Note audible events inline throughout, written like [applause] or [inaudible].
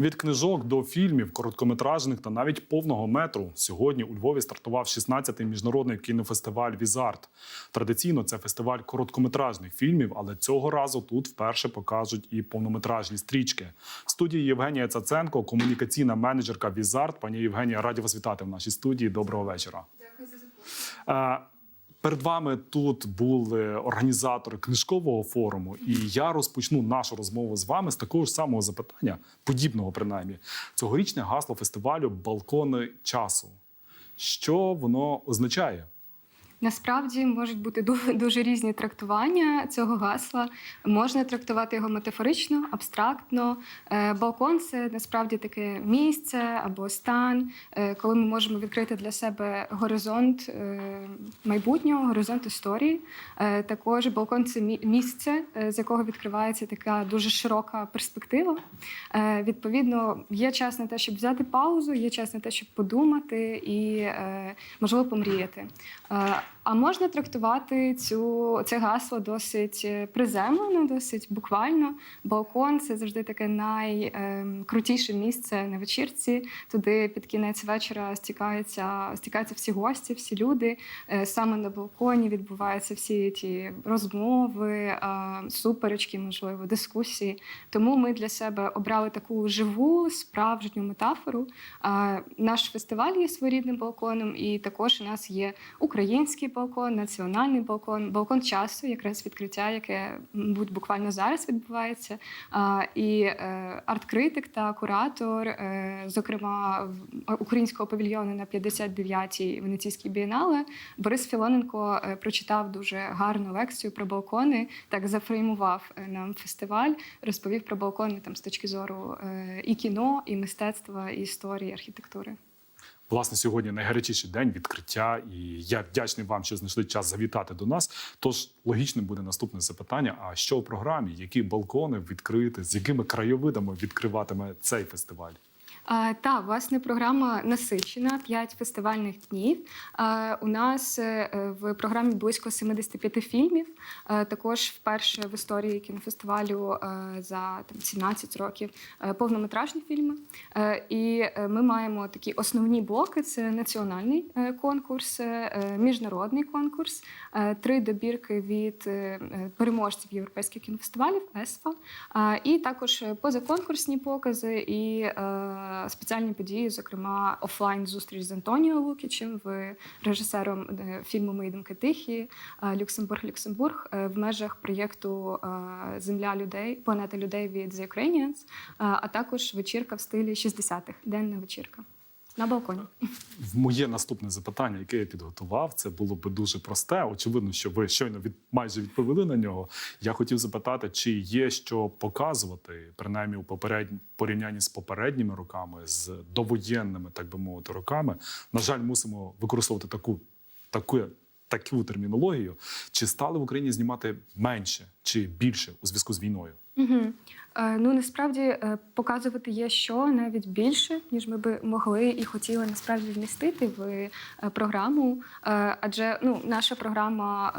Від книжок до фільмів, короткометражних та навіть повного метру сьогодні у Львові стартував 16-й міжнародний кінофестиваль Візарт. Традиційно це фестиваль короткометражних фільмів, але цього разу тут вперше покажуть і повнометражні стрічки. В студії Євгенія Цаценко, комунікаційна менеджерка Візарт. Пані Євгенія, раді вас вітати в нашій студії. Доброго вечора. Дякую за запрошення. Перед вами тут були організатори книжкового форуму, і я розпочну нашу розмову з вами з такого ж самого запитання, подібного принаймні. Цьогорічне гасло фестивалю Балкони часу. Що воно означає? Насправді можуть бути [laughs] дуже різні трактування цього гасла. Можна трактувати його метафорично, абстрактно. Е, Балкон це насправді таке місце або стан, е, коли ми можемо відкрити для себе горизонт е, майбутнього, горизонт історії. Також балкон це місце, з якого відкривається така дуже широка перспектива. Відповідно, є час на те, щоб взяти паузу, є час на те, щоб подумати і, можливо, помріяти. А можна трактувати цю це гасло досить е, приземлено, досить буквально. Балкон це завжди таке найкрутіше місце на вечірці. Туди під кінець вечора стікаються, стікаються всі гості, всі люди. Е, Саме на балконі відбуваються всі ті розмови, е, суперечки, можливо, дискусії. Тому ми для себе обрали таку живу, справжню метафору. Наш фестиваль є своєрідним балконом, і також у нас є український балкон, національний балкон, балкон часу, якраз відкриття, яке мабуть, буквально зараз відбувається. І е, арт-критик та куратор, е, зокрема українського павільйону на 59-й Венеційській бієнале, Борис Філоненко е, прочитав дуже гарну лекцію про балкони, так зафреймував нам фестиваль, розповів про балкони там з точки зору і кіно, і мистецтва, і історії, і архітектури. Власне, сьогодні найгарячіший день відкриття, і я вдячний вам, що знайшли час завітати до нас. Тож логічним буде наступне запитання: а що в програмі? Які балкони відкрити, з якими краєвидами відкриватиме цей фестиваль? Та, власне, програма насичена, 5 фестивальних днів. У нас е, в програмі близько 75 фільмів. Також вперше в історії кінофестивалю е, за там, 17 років е, повнометражні фільми. Е, і е, ми маємо такі основні блоки: це національний е, конкурс, е, міжнародний конкурс, е, три добірки від е, е, переможців європейських кінофестивалів ЕСФА, і також е, позаконкурсні покази і е, спеціальні події, зокрема офлайн зустріч з Антоніо Лукічем, режисером е, фільму Ми тихі е, Люксембург Люксембург е, в межах проєкту Земля людей, планета людей від The Ukrainians, а також вечірка в стилі 60-х, денна вечірка на балконі. Моє наступне запитання, яке я підготував, це було би дуже просте. Очевидно, що ви щойно від майже відповіли на нього. Я хотів запитати, чи є що показувати, принаймні у попереднь порівнянні з попередніми роками, з довоєнними, так би мовити, роками. На жаль, мусимо використовувати таку таку. Таку термінологію, чи стали в Україні знімати менше чи більше у зв'язку з війною? Угу. Е, ну насправді е, показувати є що навіть більше, ніж ми би могли і хотіли насправді вмістити в е, програму. Адже ну, наша програма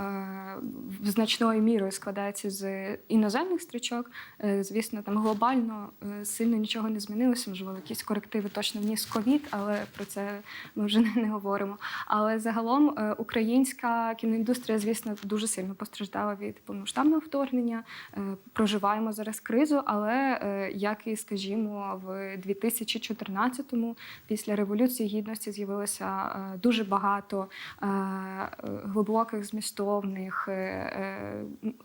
значною мірою складається з іноземних стрічок. Звісно, там глобально сильно нічого не змінилося. Можливо, якісь корективи точно вніс ковід, але про це ми вже не, говоримо. Але загалом українська кіноіндустрія, звісно, дуже сильно постраждала від повноштабного вторгнення. Проживаємо зараз кризу, але е, як і скажімо, в 2014-му після революції гідності з'явилося е, дуже багато е, глибоких змістовних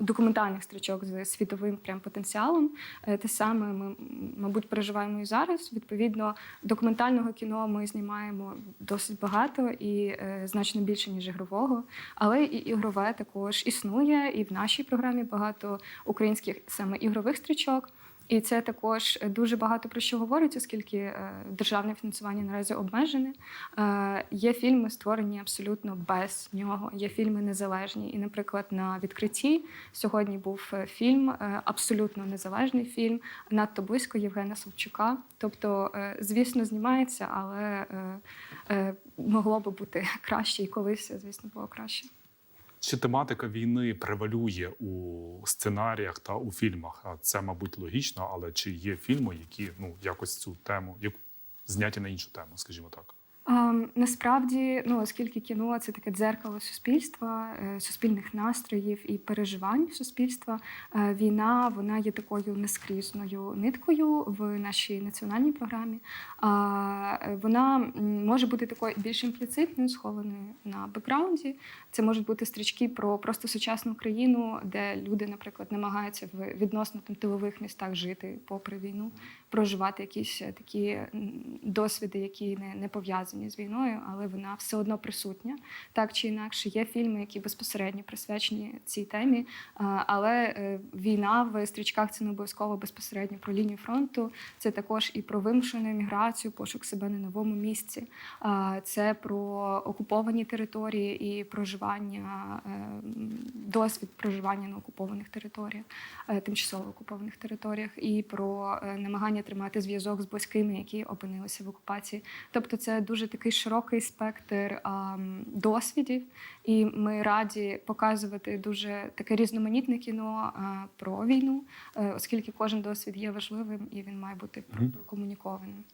документальних стрічок з світовим прям потенціалом. Те саме ми, мабуть, переживаємо і зараз. Відповідно, документального кіно ми знімаємо досить багато і значно більше ніж ігрового. Але і ігрове також існує, і в нашій програмі багато українських саме ігрових стрічок. І це також дуже багато про що говорить, оскільки е, державне фінансування наразі обмежене. Е, Є фільми, створені абсолютно без нього. Є фільми незалежні. І, наприклад, на відкритті сьогодні був е, фільм, абсолютно незалежний фільм, надто близько Євгена Савчука. Тобто, звісно, знімається, але могло би бути [laughs] краще, і колись, звісно, було краще. Чи тематика війни превалює у сценаріях та у фільмах? А це, мабуть, логічно, але чи є фільми, які ну якось цю тему як зняті на іншу тему, скажімо так? Насправді, ну оскільки кіно це таке дзеркало суспільства, е, суспільних настроїв і переживань суспільства, е, війна вона є такою нескрізною ниткою в нашій національній програмі. Е, вона може бути такою більш імпліцитною, схованою на бекграунді. Це можуть бути стрічки про просто сучасну країну, де люди, наприклад, намагаються в відносно там тилових містах жити попри війну, проживати якісь такі досвіди, які не, не пов'язані з війною, але вона все одно присутня. Так чи інакше, є фільми, які безпосередньо присвячені цій темі. Але е, війна в стрічках це не обов'язково безпосередньо про лінію фронту. Це також і про вимушену еміграцію, пошук себе на новому місці. Це про окуповані території і проживання, е, досвід проживання на окупованих територіях, е, тимчасово окупованих територіях, і про е, намагання тримати зв'язок з близькими, які опинилися в окупації. Тобто, це дуже такий широкий спектр а, досвідів, і ми раді показувати дуже таке різноманітне кіно а, про війну, е, оскільки кожен досвід є важливим і він має бути прокомунікованим.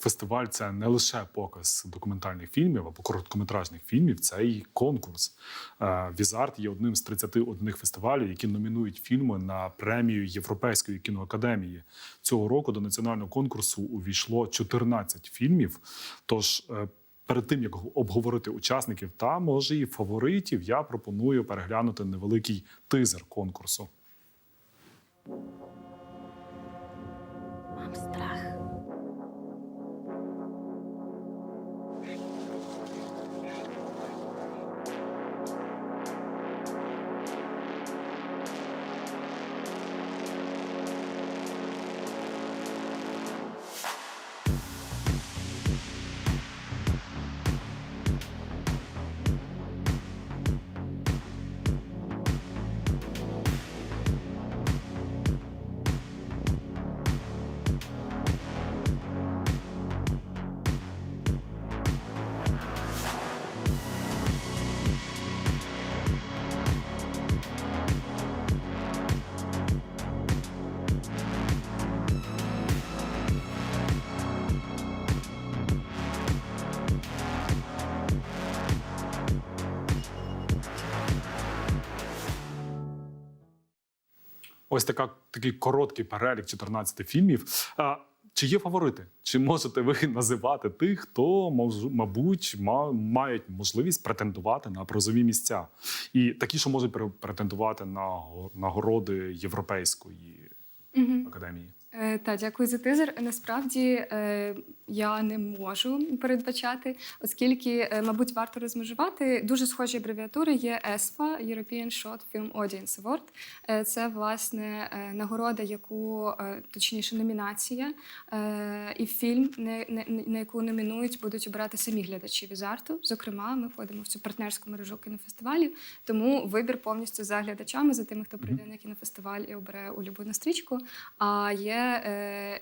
Фестиваль це не лише показ документальних фільмів або короткометражних фільмів, це і конкурс. Е, Візарт є одним з 31 фестивалів, які номінують фільми на премію Європейської кіноакадемії. Цього року до національного конкурсу увійшло 14 фільмів. Тож е, перед тим як обговорити учасників та може і фаворитів, я пропоную переглянути невеликий тизер конкурсу. Mám strach. Ось така такий короткий перелік 14 фільмів. А, чи є фаворити? Чи можете ви [laughs] називати тих, хто мабуть мають можливість претендувати на призові місця? І такі, що можуть претендувати на нагороди Європейської Угу. академії? Е, Та дякую за тизер. Насправді е, я не можу передбачати, оскільки, е, мабуть, варто розмежувати. Дуже схожі абревіатури є ESFA, European Short Film Audience Award. Е, Це власне е, нагорода, яку точніше номінація, і фільм, на, яку номінують, будуть обирати самі глядачі візарту. Зокрема, ми входимо в цю партнерську мережу кінофестивалів, тому вибір повністю за глядачами, за тими, хто прийде на кінофестиваль і обере улюблену стрічку. А є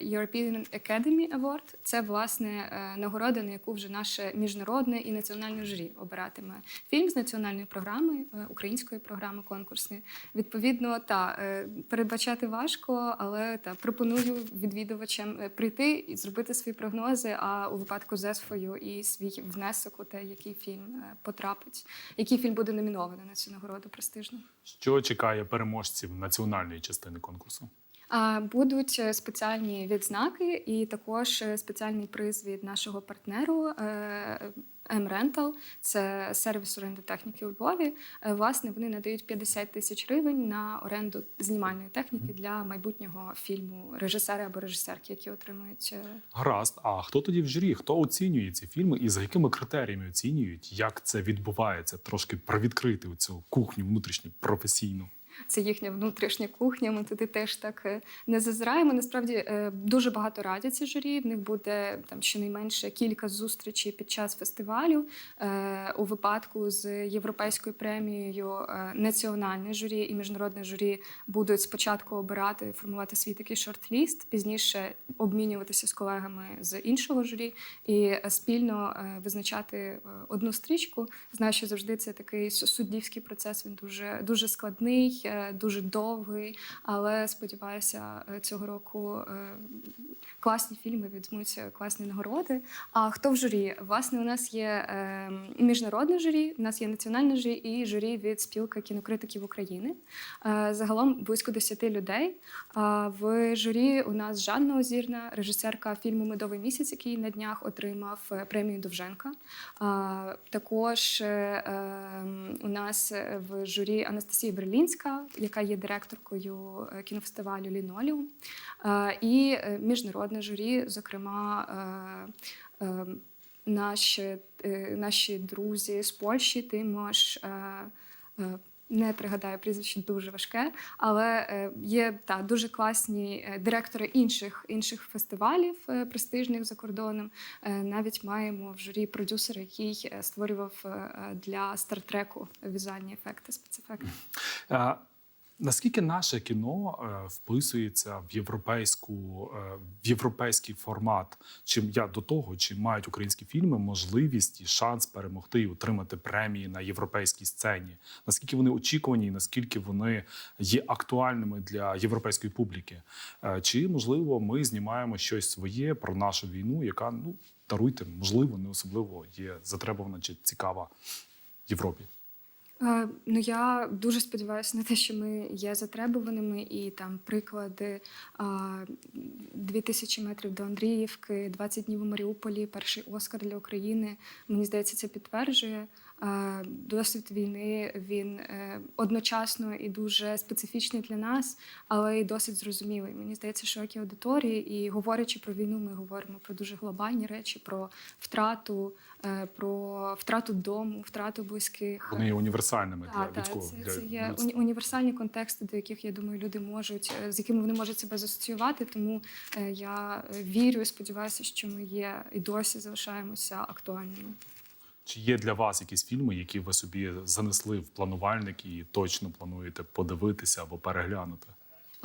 European Academy Award. Це власне е, нагорода, на яку вже наше міжнародне і національне журі обиратиме фільм з національної програми, е, української програми конкурсної. Відповідно, та е, передбачати важко, але та пропоную відвідувачам прийти і зробити свої прогнози. А у випадку з Есфою і свій внесок у те, який фільм потрапить, який фільм буде номінований на цю нагороду престижну. Що чекає переможців національної частини конкурсу? Будуть е, спеціальні відзнаки і також е, спеціальний приз від нашого партнеру е, M-Rental. Це сервіс оренди техніки у Львові. Е, Власне, вони надають 50 тисяч гривень на оренду знімальної техніки для майбутнього фільму режисера або режисерки, які отримують. е, Гаразд. А хто тоді в журі? Хто оцінює ці фільми і за якими критеріями оцінюють? Як це відбувається? Трошки привідкрити цю кухню внутрішню професійну. Це їхня внутрішня кухня. Ми туди теж так е, не зазираємо. Насправді е, дуже багато радяться журі. В них буде там щонайменше кілька зустрічей під час фестивалю. Е, У випадку з європейською премією національне журі і міжнародне журі будуть спочатку обирати, формувати свій такий шорт-ліст, пізніше обмінюватися з колегами з іншого журі і спільно визначати одну стрічку. Знаю, що завжди це такий суддівський процес. Він дуже дуже складний, дуже довгий. Але сподіваюся, е, цього року е, класні фільми візьмуться класні нагороди. А хто в журі? Власне, у нас є е, міжнародне журі, у нас є національне журі і журі від спілки кінокритиків України. Е, загалом близько 10 людей. В журі у нас Жанна Озірна, режисерка фільму Медовий місяць, який на днях отримав е, премію Довженка. Також е, ем, у нас е, в журі Анастасія Берлінська, яка є директоркою е, кінофестивалю Ліноліум. Е, і е, міжнародне журі, зокрема. Наші, наші друзі з Польщі, Тимош, не пригадаю прізвище дуже важке, але е, є та дуже класні е, директори інших інших фестивалів е, престижних за кордоном. Навіть маємо в журі продюсера, який створював для стартреку візуальні ефекти, спецефекти. Наскільки наше кіно е, вписується в європейську е, в європейський формат? Чим я до того, чи мають українські фільми можливість і шанс перемогти і отримати премії на європейській сцені? Наскільки вони очікувані, і наскільки вони є актуальними для європейської публіки? Е, Чи можливо ми знімаємо щось своє про нашу війну, яка ну даруйте, можливо, не особливо є затребувана чи цікава Європі? Е, Ну я дуже сподіваюся на те, що ми є затребуваними, і там приклади а, 2000 метрів до Андріївки, 20 днів у Маріуполі, перший Оскар для України. Мені здається, це підтверджує. Досвід війни він е, одночасно і дуже специфічний для нас, але й досить зрозумілий. Мені здається, широкі аудиторії, і говорячи про війну, ми говоримо про дуже глобальні речі, про втрату, е, про втрату дому, втрату близьких. Вони є універсальними для Так, так, людського це, для це є універсальні контексти, до яких я думаю, люди можуть е, з якими вони можуть себе засоціювати. Тому я вірю і сподіваюся, що ми є і досі залишаємося актуальними. Чи є для вас якісь фільми, які ви собі занесли в планувальник і точно плануєте подивитися або переглянути?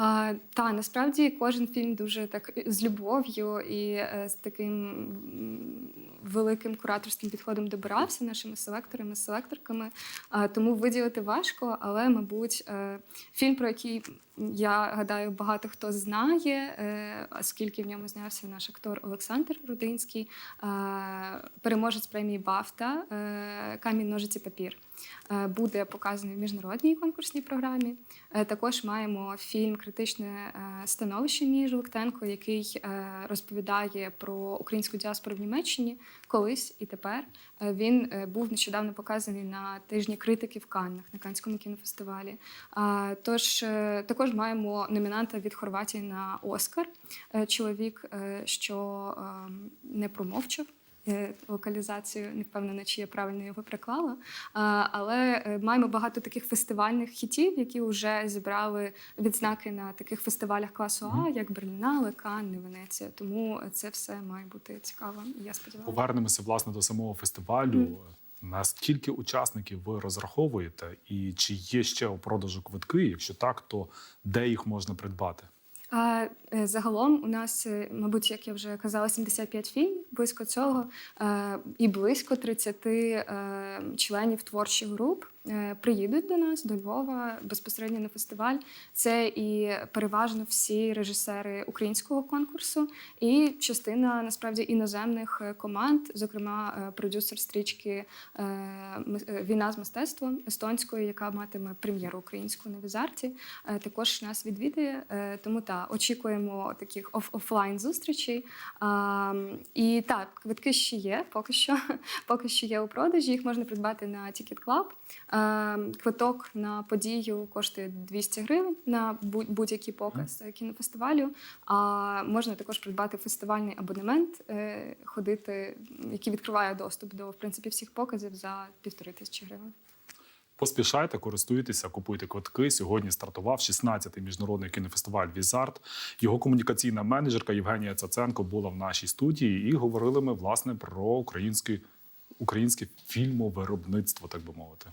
А, та насправді кожен фільм дуже так з любов'ю і е, з таким великим кураторським підходом добирався нашими селекторами, селекторками. А, тому виділити важко, але, мабуть, е, фільм, про який я гадаю, багато хто знає, е, оскільки в ньому знявся наш актор Олександр Рудинський, е, переможець премії Бафта е, Камінь, ножиці, папір. Е, Буде показаний в міжнародній конкурсній програмі. Е, Також маємо фільм Критичне е, становище Мії Жолоктенко, який розповідає про українську діаспору в Німеччині колись і тепер. Він був нещодавно показаний на тижні критики в Каннах на Каннському кінофестивалі. Тож також маємо номінанта від Хорватії на Оскар. Чоловік, що е, не промовчав. Е, Локалізацію не впевнена, чи я правильно його приклала. Але е, маємо багато таких фестивальних хітів, які вже зібрали відзнаки на таких фестивалях класу А, як Берлінале, Канни, Венеція. Тому це все має бути цікаво. Я сподіваюся. Повернемося власне до самого фестивалю. На скільки учасників ви розраховуєте, і чи є ще у продажу квитки? Якщо так, то де їх можна придбати? А е, загалом у нас, е, мабуть, як я вже казала, 75 фільмів, близько цього, е, і близько 30 е, членів творчих груп приїдуть до нас, до Львова, безпосередньо на фестиваль. Це і переважно всі режисери українського конкурсу, і частина насправді іноземних е, команд, зокрема е, продюсер стрічки е, е, Війна з мистецтвом естонської, яка матиме прем'єру українську на Візарті, е, також нас відвідує. Е, Тому так, очікуємо таких оф- офлайн зустрічей. І так, квитки ще є, поки що. [laughs] Поки що є у продажі. Їх можна придбати на Ticket Club. Е, Квиток на подію коштує 200 гривень на будь- будь-який показ кінофестивалю. А можна також придбати фестивальний абонемент, е, ходити, який відкриває доступ до в принципі всіх показів за півтори тисячі гривень. Поспішайте, користуйтеся, купуйте квитки. Сьогодні стартував 16-й міжнародний кінофестиваль Візарт. Його комунікаційна менеджерка Євгенія Цаценко була в нашій студії, і говорили ми власне про українське, українське фільмовиробництво, так би мовити.